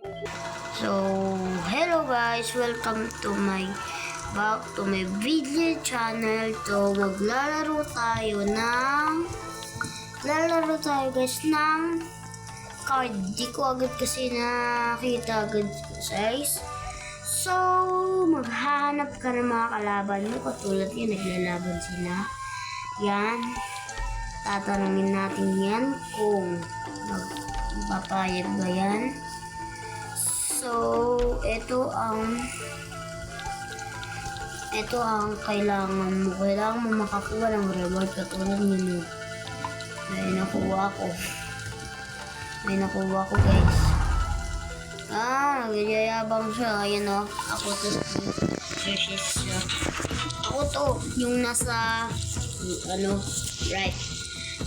So, hello guys, welcome to my back to my video channel. To maglalaro tayo ng lalaro tayo guys ng card. Di ko agad kasi nakita agad guys. So, maghahanap ka ng mga kalaban mo katulad yun, naglalaban sila. Yan. Tatanungin natin yan kung magpapayag ba yan. So, ito ang ito ang kailangan mo. Kailangan mo makakuha ng reward katulad nyo. May nakuha ko. May nakuha ko guys. Ah, nagyayabang siya. Ayan o. Ako to. Siya. Ako to. Yung nasa ano, right.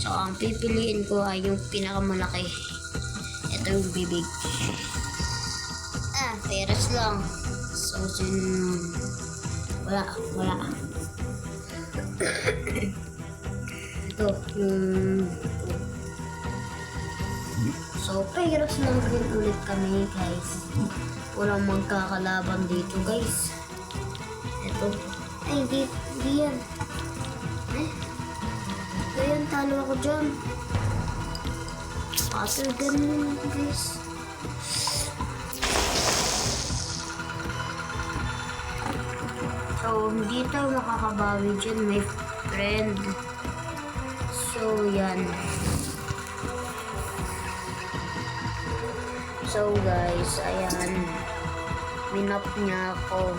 So, ang pipiliin ko ay yung pinakamalaki. Ito yung bibig. Peras lang. So, sin... Wala, wala. Ito, yung... So, peras lang din ulit kami, guys. Walang magkakalaban dito, guys. Ito. Ay, hindi, hindi yan. Eh? Ayan, talo ako dyan. Puzzle ganun, guys. So, hindi tayo makakabawi dyan, my friend. So, yan. So, guys, ayan. Minap niya ako.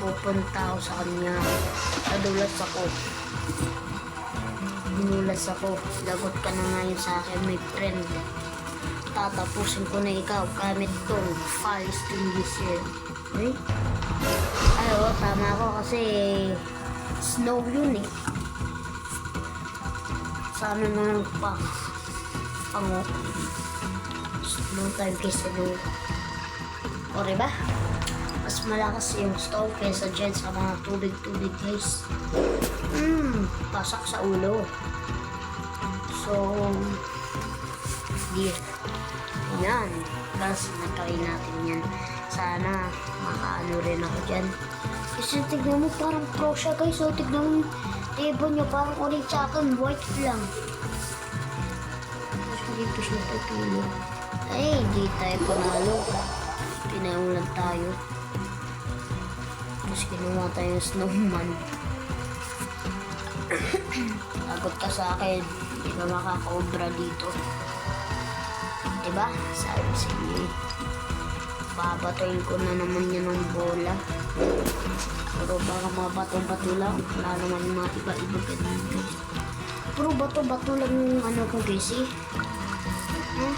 Pupunta ako sa kanya. Nadulas ako. Dinulas ako. Lagot ka na ngayon sa akin, my friend. Tatapusin ko na ikaw gamit tong fire extinguisher. Okay? Ay, tama ako kasi snow yun eh. Sana na lang pa. Pango. Snow time kaysa snow. O, diba? Mas malakas yung snow kaysa dyan sa mga tubig-tubig guys. Hmm, pasak sa ulo. So, di. Yan. Tapos, nagkawin natin yan. Sana, makaano rin ako dyan. Kasi tignan mo, parang pro siya guys. So, tignan mo, table niya parang orange sa akin. White lang. Tapos, pa siya tutulo. Ay, hindi tayo panalo. Pinaulan tayo. Tapos, kinuha tayo snowman. Lagot ka sa akin. Hindi ka makakobra dito. Diba? Sabi sa inyo eh. Babatoyin ko na naman yan ng bola. Pero baka mga bato-bato lang. Wala naman mga iba-iba guys. Puro bato-bato lang yung ano ko guys eh. Huh?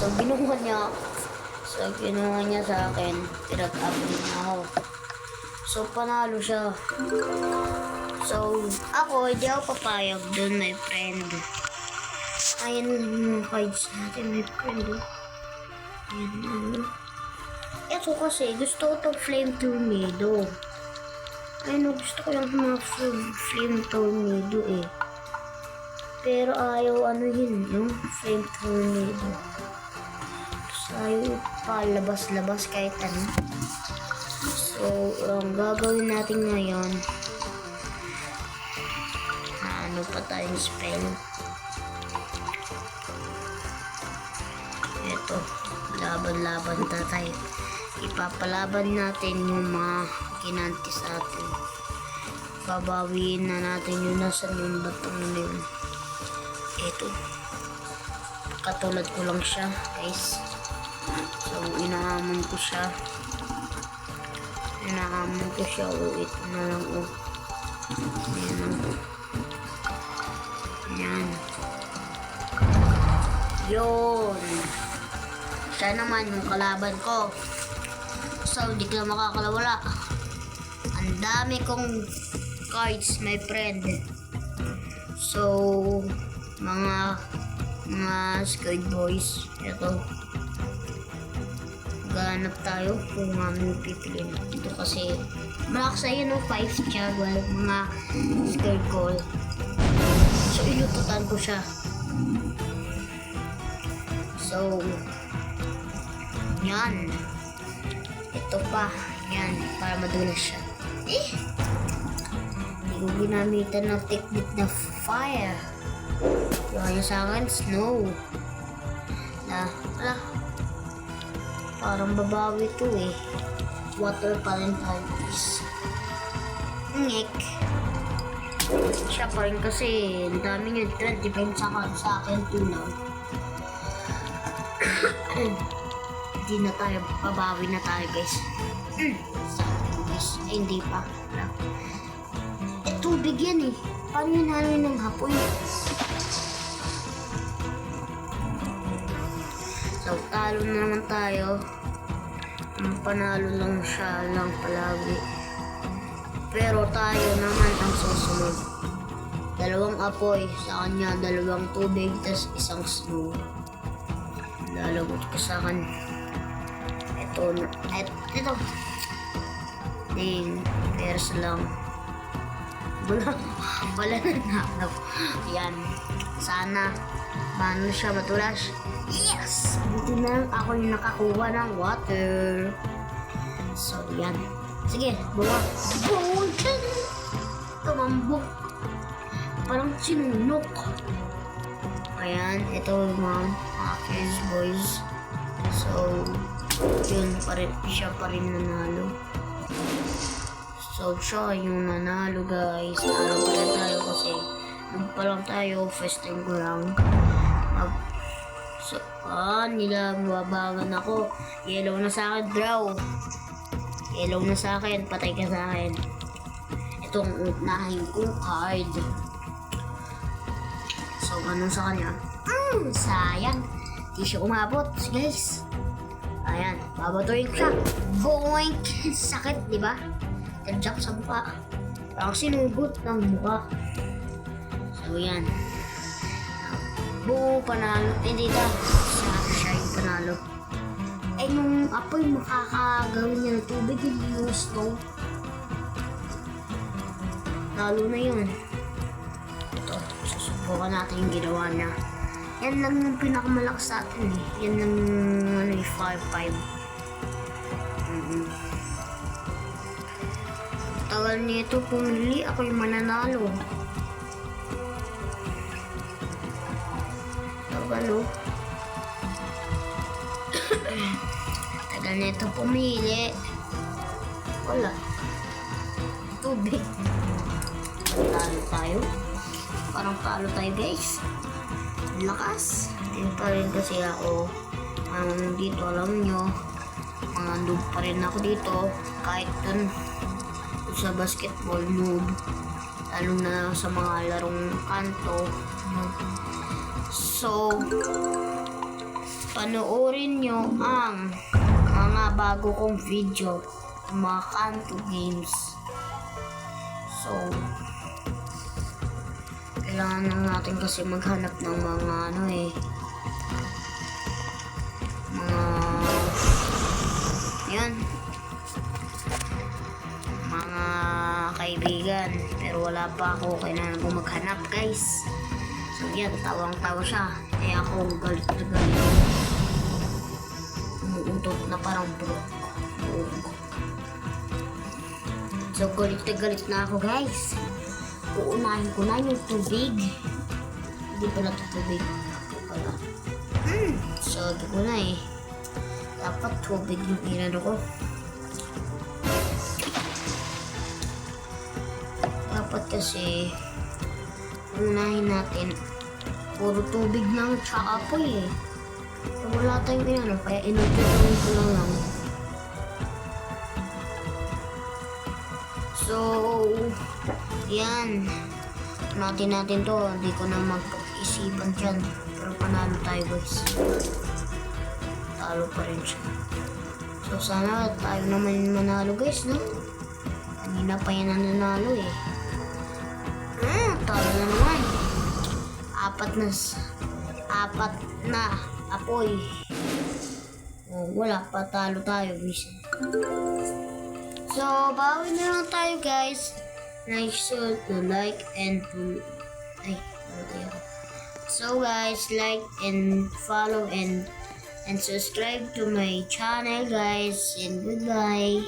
So, binuha niya So, kinuha niya sa akin. Tinag-up niya ako. So, panalo siya. So, ako, hindi ako papayag doon, my friend. Ayan yung cards natin, my friend. Ayan, ano. Ito kasi, gusto ko itong flame tornado. Ayun, gusto ko yung mga flame, flame tornado eh. Pero ayaw ano yun, yung flame tornado. Tapos ayaw palabas-labas kahit ano. So, ang gagawin natin ngayon, ano pa tayong spell? Ito, laban-laban na tayo. Ipapalaban natin yung mga kinanti sa atin. Babawiin na natin yung nasa yung batong yun. Ito. Katulad ko lang siya, guys. So, inahamon ko siya. Inahamon ko siya. O, ito na lang, o. Ayan, o. Yan. Yun. Siya naman yung kalaban ko. So, di ka makakalawala. Ang dami kong cards, my friend. So, mga mga squid boys. Ito. Ganap tayo kung ano yung pipiliin. Ito kasi, malakas yun, no? 5 siya. Well, mga squid call. So, ilututan ko siya. So, yan. Ito pa. Yan, para madulas siya. Eh! Hindi ko ginamitan ng technique na fire. Yung niya sa akin, snow. Na, ala. Parang babawi to eh. Water pa rin guys. Ngek. Siya pa rin kasi, ang dami niya, 25 sa akin, sa akin, 2 Hindi na tayo, babawi na tayo guys. Mm. Sa akin guys, eh, hindi pa. Eh, tubig yan eh. Paano yun haloy ng hapon? So, talo na naman tayo. Ang panalo lang siya lang palagi. Pero tayo naman ang susunod. Dalawang apoy sa kanya, dalawang tubig, tas isang snow. Lalagot ko sa akin. Ito, et, ito. Ding, pers lang. Wala, wala na nahanap. Yan. Sana, paano siya matulas? Yes! Buti na ako yung nakakuha ng water. So, yan. Sige, buwa. Dyan! Tumambok. Parang sinunok. Ayan, ito mga mga boys. So, yun pa rin, siya pa rin nanalo. So, siya yung nanalo, guys. Talo pa rin tayo kasi nung pa lang tayo, first time ko lang. Mag, so, ah, nila, mababangan ako. Yellow na sa akin, draw. Yellow na sa akin, patay ka sa akin. Itong unahin kong card. So, ganun sa kanya. Mm, sayang. Di siya umabot, guys. Ko siya. Boink! Sakit, di ba? Tadyak sa mukha. Parang sinugot ng mukha. So, yan. Buo, panalo. Eh, dito. Siya, siya yung panalo. Eh, nung apoy makakagawin niya ng tubig, hindi yung snow. Lalo na yun. Ito, susubukan natin yung ginawa niya. Yan lang yung pinakamalakas sa atin eh. Yan lang yung ano, yung 5-5. Tagal nito pumili, ako yung mananalo. Tagal oh. Tagal nito pumili. Wala. Tubig. Talo tayo. Parang talo tayo guys. Lakas. Hindi pa rin kasi ako. Ang dito alam nyo. Mga pa rin ako dito. Kahit dun sa basketball noob. Lalo na sa mga larong kanto. So, panoorin nyo ang mga bago kong video mga kanto games. So, kailangan lang natin kasi maghanap ng mga ano eh. Kaibigan. Pero wala pa ako. Kailangan ko maghanap guys. So yan, tawang-tawa siya. Eh ako galit na galit. Umuutot na parang bro. So galit na galit na ako guys uunahin ko na yung tubig. Hindi pala ito tubig. Pala. Hmm, sabi ko na eh. Dapat tubig yung inano ko. Kasi unahin natin puro tubig lang tsaka apoy eh. Wala tayong inano, kaya inutuloy ko na lang. So, yan. Natin natin to. Hindi ko na mag-isipan dyan. Pero panalo tayo guys. Talo pa rin siya. So sana tayo naman manalo guys, no? Kanina pa yan ang nanalo eh. Talo na naman. Apat na, apat na apoy. Oh, wala pa talo tayo guys. So, bawi na lang tayo guys. Make sure to like and to... Ay, tayo? So guys, like and follow and and subscribe to my channel guys and goodbye.